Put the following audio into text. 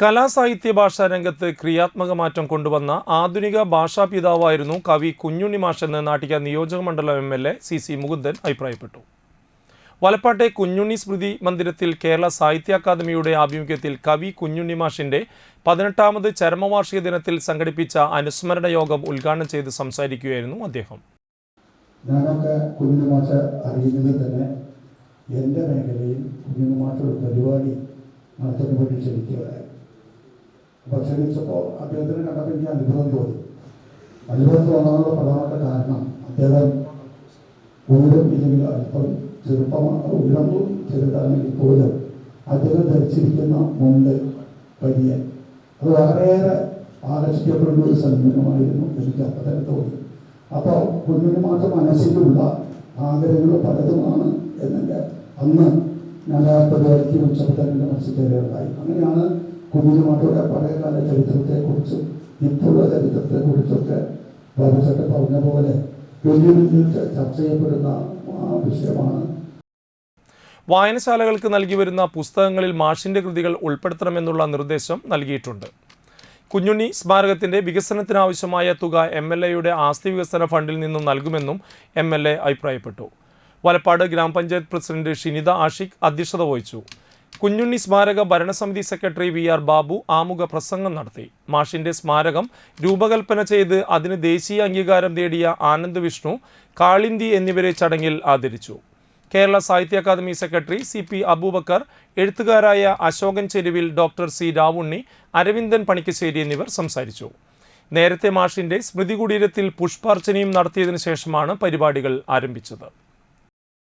കലാസാഹിത്യ ഭാഷാ രംഗത്ത് ക്രിയാത്മക മാറ്റം കൊണ്ടുവന്ന ആധുനിക ഭാഷാ പിതാവായിരുന്നു കവി കുഞ്ഞുണ്ണി മാഷെന്ന് നാട്ടിക നിയോജക മണ്ഡലം M L A C C Mukundan അഭിപ്രായപ്പെട്ടു. വലപ്പാട്ടെ കുഞ്ഞുണ്ണി സ്മൃതി മന്ദിരത്തിൽ കേരള സാഹിത്യ അക്കാദമിയുടെ ആഭിമുഖ്യത്തിൽ കവി കുഞ്ഞുണ്ണി മാഷിന്റെ പതിനെട്ടാമത് ചരമവാർഷിക ദിനത്തിൽ സംഘടിപ്പിച്ച അനുസ്മരണ യോഗം ഉദ്ഘാടനം ചെയ്ത് സംസാരിക്കുകയായിരുന്നു അദ്ദേഹം. ഞാനൊക്കെ ക്ഷണിക്കുകയായി അപ്പോൾ ക്ഷണിച്ചപ്പോൾ അദ്ദേഹത്തിന് കണ്ടപ്പോൾ എനിക്ക് അനുഭവം തോന്നി. അനുഭവം തോന്നാനുള്ള പ്രധാനപ്പെട്ട കാരണം അദ്ദേഹം ഉയരം ഇല്ലെങ്കിൽ അല്പം ചെറുപ്പമാണ്. ഉയരം ചെറുതാണെങ്കിൽ പോലും അദ്ദേഹം ധരിച്ചിരിക്കുന്ന മുണ്ട് വലിയ അത് വളരെയേറെ ആകർഷിക്കപ്പെടുന്ന ഒരു സമീപനമായിരുന്നു എനിക്ക് അപ്പം തന്നെ അപ്പോൾ കുഞ്ഞിന് മാത്രം മനസ്സിലുള്ള ആഗ്രഹങ്ങൾ പലതുമാണ് എന്നെ അന്ന് ഞാൻ വിളിച്ചപ്പോൾ എന്റെ മനസ്സിൽ കയറുകയുണ്ടായി അങ്ങനെയാണ് കുഞ്ഞിന് മാത്രയുടെ പഴയകാല ചരിത്രത്തെക്കുറിച്ചും ഇപ്പോഴുള്ള ചരിത്രത്തെക്കുറിച്ചൊക്കെ ബാബുചേട്ടൻ പറഞ്ഞ പോലെ വലിയ വലിയ ചർച്ച ചെയ്യപ്പെടുന്ന വിഷയമാണ്. വായനശാലകൾക്ക് നൽകി വരുന്ന പുസ്തകങ്ങളിൽ മാഷിന്റെ കൃതികൾ ഉൾപ്പെടുത്തണമെന്നുള്ള നിർദ്ദേശം നൽകിയിട്ടുണ്ട്. കുഞ്ഞുണ്ണി സ്മാരകത്തിന്റെ വികസനത്തിനാവശ്യമായ തുക എം എൽ എയുടെ ആസ്തി വികസന ഫണ്ടിൽ നിന്നും നൽകുമെന്നും എം എൽ എ അഭിപ്രായപ്പെട്ടു. വലപ്പാട് ഗ്രാമപഞ്ചായത്ത് പ്രസിഡന്റ് ഷിനിത ആഷിഖ് അധ്യക്ഷത വഹിച്ചു. കുഞ്ഞുണ്ണി സ്മാരക ഭരണസമിതി സെക്രട്ടറി വി ആർ ബാബു ആമുഖ പ്രസംഗം നടത്തി. മാഷിന്റെ സ്മാരകം രൂപകൽപ്പന ചെയ്ത് അതിന് ദേശീയ അംഗീകാരം നേടിയ ആനന്ദ് വിഷ്ണു കാളിന്തി എന്നിവരെ ചടങ്ങിൽ ആദരിച്ചു. Kerala Sahitya Akademi secretary C P Abubakar എഴുത്തുകാരായ Ashokan Cheruvil doctor C. Ravunni Aravindan Panikkassery എന്നിവർ സംസാരിച്ചു. നേരത്തെ മാഷിന്റെ സ്മൃതി കുടീരത്തിൽ പുഷ്പാർച്ചനയും നടത്തിയതിനു ശേഷമാണ് പരിപാടികൾ ആരംഭിച്ചത്.